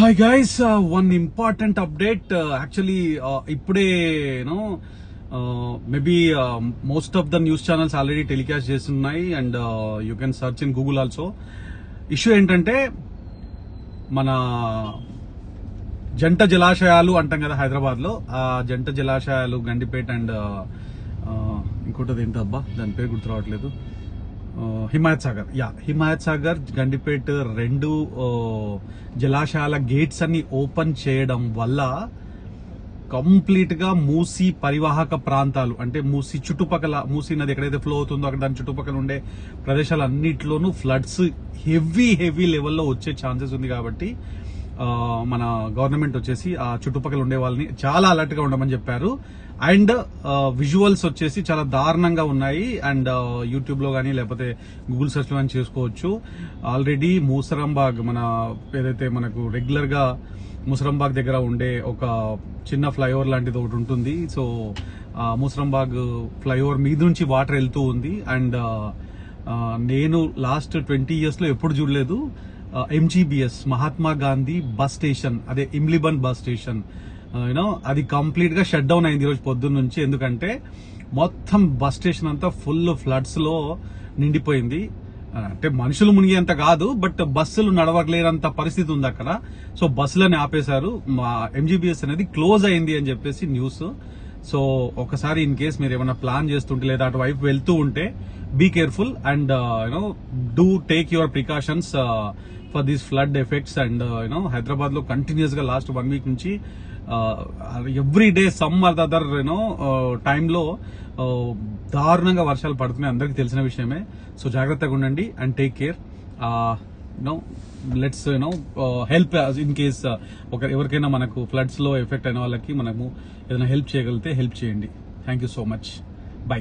Hi guys one important update actually ఇప్పుడే you know maybe most of the news channels already telecast చేస్తున్నాయి and you can search in Google also issue ఏంటంటే మన జంట జలాశయాలు అంటాం కదా హైదరాబాద్లో. ఆ జంట జలాశయాలు గండిపేట అండ్ uh, uh, ఇంకోటి ఏంటబ్బా దాని పేరు గుర్తు రావట్లేదు. హిమాయత్ సాగర్ యా హిమాయత్ సాగర్ గండిపేట రెండు జలాశయాల గేట్స్ అన్ని ఓపెన్ చేయడం వల్ల కంప్లీట్గా మూసి పరివాహక ప్రాంతాలు అంటే మూసి చుట్టుపక్కల మూసి నది ఎక్కడైతే ఫ్లో అవుతుందో అక్కడ దాని చుట్టుపక్కల ఉండే ప్రదేశాలు అన్నిట్లోనూ ఫ్లడ్స్ హెవీ హెవీ లెవెల్లో వచ్చే ఛాన్సెస్ ఉంది కాబట్టి మన గవర్నమెంట్ వచ్చేసి ఆ చుట్టుపక్కల ఉండే వాళ్ళని చాలా అలర్ట్గా ఉండమని చెప్పారు. అండ్ విజువల్స్ వచ్చేసి చాలా దారుణంగా ఉన్నాయి. అండ్ యూట్యూబ్లో కానీ లేకపోతే గూగుల్ సెర్చ్లో కానీ చేసుకోవచ్చు. ఆల్రెడీ మూసరంబాగ్ మన ఏదైతే మనకు రెగ్యులర్గా ముసరంబాగ్ దగ్గర ఉండే ఒక చిన్న ఫ్లైఓవర్ లాంటిది ఒకటి ఉంటుంది. సో ముసరంబాగ్ ఫ్లైఓవర్ మీద నుంచి వాటర్ వెళ్తూ ఉంది. అండ్ నేను లాస్ట్ ట్వంటీ ఇయర్స్లో ఎప్పుడు చూడలేదు. MGBS Mahatma Gandhi bus station అదే ఇమ్లిబన్ బస్ స్టేషన్ యూనో అది కంప్లీట్గా షట్ డౌన్ అయింది ఈరోజు పొద్దున్న నుంచి. ఎందుకంటే మొత్తం బస్ స్టేషన్ అంతా ఫుల్ ఫ్లడ్స్లో నిండిపోయింది. అంటే మనుషులు మునిగేంత కాదు బట్ బస్సులు నడవలేనంత పరిస్థితి ఉంది అక్కడ. సో బస్సులని ఆపేశారు. మా ఎంజీబీఎస్ అనేది క్లోజ్ అయింది అని చెప్పేసి న్యూస్ సో ఒకసారి ఇన్ కేస్ మీరు ఏమైనా ప్లాన్ చేస్తుంటే లేదా అటువైపు వెళ్తూ ఉంటే be careful and you know do take your precautions for these flood effects and you know హైదరాబాద్లో కంటిన్యూస్గా లాస్ట్ వన్ వీక్ నుంచి every day some or other you know టైంలో దారుణంగా వర్షాలు పడుతున్నాయి. అందరికీ తెలిసిన విషయమే. సో జాగ్రత్తగా ఉండండి and take care you know let's you know help in case ఒక ఎవరికైనా మనకు ఫ్లడ్స్లో ఎఫెక్ట్ అయిన వాళ్ళకి మనము ఏదైనా హెల్ప్ చేయగలిగితే హెల్ప్ చేయండి. Thank you so much bye